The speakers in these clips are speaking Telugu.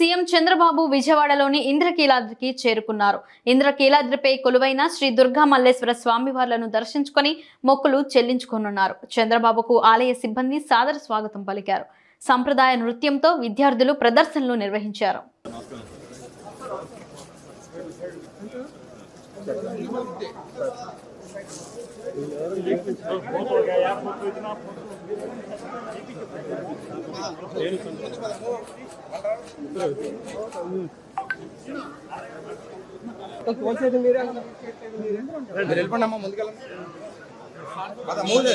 సీఎం చంద్రబాబు విజయవాడలోని ఇంద్రకీలాద్రికి చేరుకున్నారు. ఇంద్రకీలాద్రిపై కొలువైన శ్రీ దుర్గా మల్లేశ్వర స్వామివార్లను దర్శించుకొని మొక్కులు చెల్లించుకోనున్నారు. చంద్రబాబుకు ఆలయ సిబ్బంది సాదర స్వాగతం పలికారు. సంప్రదాయ నృత్యంతో విద్యార్థులు ప్రదర్శనలు నిర్వహించారు. వెళ్ళిపోండి అమ్మా ముందుకెళ్ళండి పదమూడు మూదే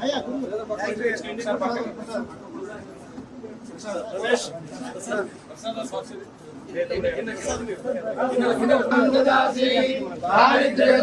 జయతి సర్వం జయతి ఆయుష్మందం వర్చస్వందం దారిద్ర్య